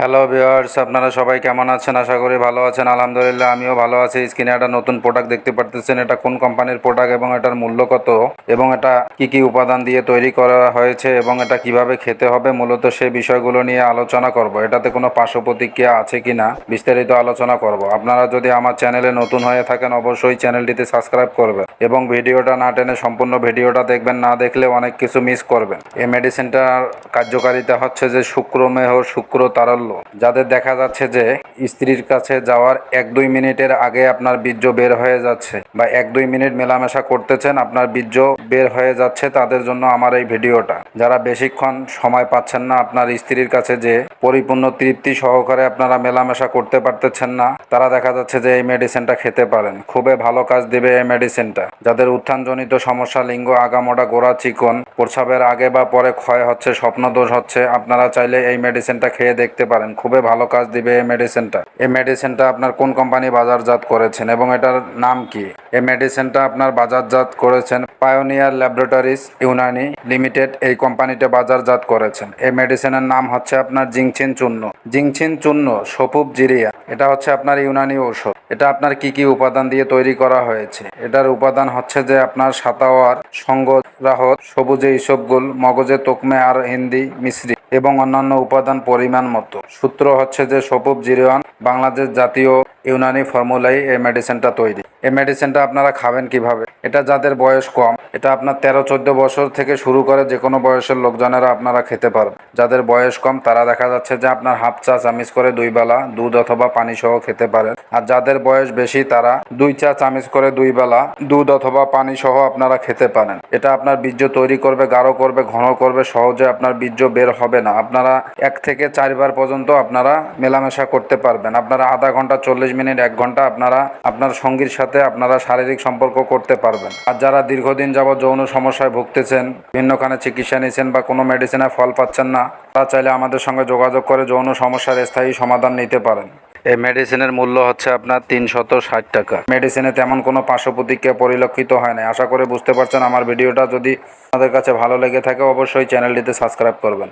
Hello viewers আপনারা সবাই কেমন আছেন? আশা করি ভালো আছেন। আলহামদুলিল্লাহ, আমিও ভালো আছি। স্ক্রিনে একটা নতুন প্রোডাক্ট দেখতে পারতেছেন। এটা কোন কোম্পানির প্রোডাক্ট এবং এটার মূল্য কত? এবং এটা কি কি উপাদান দিয়ে তৈরি করা হয়েছে এবং এটা কীভাবে খেতে হবে? মূলত সেই বিষয়গুলো নিয়ে আলোচনা করব। এটাতে কোনো পার্শ্ব প্রতিক্রিয়া আছে কি না বিস্তারিত আলোচনা করব। আপনারা যদি আমার চ্যানেলে নতুন হয়ে থাকেন, অবশ্যই চ্যানেলটিতে সাবস্ক্রাইব করবেন এবং ভিডিওটা না টেনে সম্পূর্ণ ভিডিওটা দেখবেন। না দেখলে অনেক কিছু মিস করবেন। এই মেডিসিনটার কার্যকারিতা হচ্ছে যে শুক্রমেহ শুক্র তারল্য যাদের দেখা যাচ্ছে যে স্ত্রীর কাছে যাওয়ার এক দুই মিনিটের আগে আপনার বীর্য বের হয়ে যাচ্ছে বা এক দুই মিনিট মেলামেশা করতেছেন, আপনার বীর্য বের হয়ে যাচ্ছে, তাদের জন্য আমার এই ভিডিওটা। যারা বেশিক্ষণ সময় পাচ্ছেন না আপনার স্ত্রীর কাছে যে পরিপূর্ণ তৃপ্তি সহকারে আপনারা মেলামেশা করতে পারতেছেন না, তারা দেখা যাচ্ছে যে এই মেডিসিনটা খেতে পারেন। খুবই ভালো কাজ দেবে এই মেডিসিনটা যাদের উত্থানজনিত সমস্যা, লিঙ্গ আগামোটা, গোড়া চিকন, প্রসাবের আগে বা পরে ক্ষয় হচ্ছে, স্বপ্নদোষ হচ্ছে, আপনারা চাইলে এই মেডিসিনটা খেয়ে দেখতে পারেন। খুবই ভালো কাজ দিবে এই মেডিসিনটা এই মেডিসিনটা আপনার কোন কোম্পানি বাজারজাত করেছেন এবং এটার নাম কি? এই মেডিসিনটা আপনার বাজারজাত করেছেন পায়োনিয়ার ল্যাবরেটরিজ ইউনানি লিমিটেড এই কোম্পানিটা বাজারজাত করেছেন। এই মেডিসিনের নাম হচ্ছে আপনার জিংচিন চূর্ণ। জিংচিন চূর্ণ সপুব জিরিয়া। এটা হচ্ছে আপনার ইউনানি ঔষধ। এটা আপনার কি কি উপাদান দিয়ে তৈরি করা হয়েছে? এটার উপাদান হচ্ছে যে আপনার সাতাওয়ার সঙ্গ রাহত সবুজে ইসবগুল, মগজে তোকমে আর হিন্দি মিশ্রি এবং অন্যান্য উপাদান পরিমাণ মতো। সূত্র হচ্ছে যে সপুব জিরিয়ান বাংলাদেশ জাতীয় ইউনানি ফর্মুলাই এই মেডিসিনটা তৈরি। এই মেডিসিনটা আপনারা খাবেন কীভাবে? এটা যাদের বয়স কম, এটা আপনার তেরো চোদ্দ বছর থেকে শুরু করে যে কোনো বয়সের লোকজনেরা আপনারা খেতে পারবেন। যাদের বয়স কম, তারা দেখা যাচ্ছে যে আপনার হাফ চা চামিচ করে দুই বেলা দুধ অথবা পানি সহ খেতে পারেন। আর যাদের বয়স বেশি, তারা দুই চা চামিচ করে দুই বেলা দুধ অথবা পানি সহ আপনারা খেতে পারেন। এটা আপনার বীর্য তৈরি করবে, গাঢ় করবে, ঘন করবে, সহজে আপনার বীর্য বের হবে না। আপনারা এক থেকে চারবার পর্যন্ত আপনারা মেলামেশা করতে পারবেন। আপনারা আধা ঘণ্টা, চল্লিশ মিনিট, এক ঘণ্টা আপনারা আপনার সঙ্গীর সাথে আপনারা শারীরিক সম্পর্ক করতে পারবেন। আর যারা দীর্ঘদিন যাবৎ যৌন সমস্যায় ভুগতেছেন, ভিন্নখানে চিকিৎসা নিয়েছেন বা কোনো মেডিসিনে ফল পাচ্ছেন না তা চাইলে আমাদের সঙ্গে যোগাযোগ করে যৌন সমস্যার স্থায়ী সমাধান নিতে পারেন। এই মেডিসিনের মূল্য হচ্ছে আপনার তিনশত ষাট টাকা। মেডিসিনে তেমন কোনো পার্শ্ব প্রতিক্রিয়া পরিলক্ষিত হয় না। আশা করে বুঝতে পারছেন আমার ভিডিওটা। যদি আপনাদের কাছে ভালো লেগে থাকে, অবশ্যই চ্যানেলটিতে সাবস্ক্রাইব করবেন।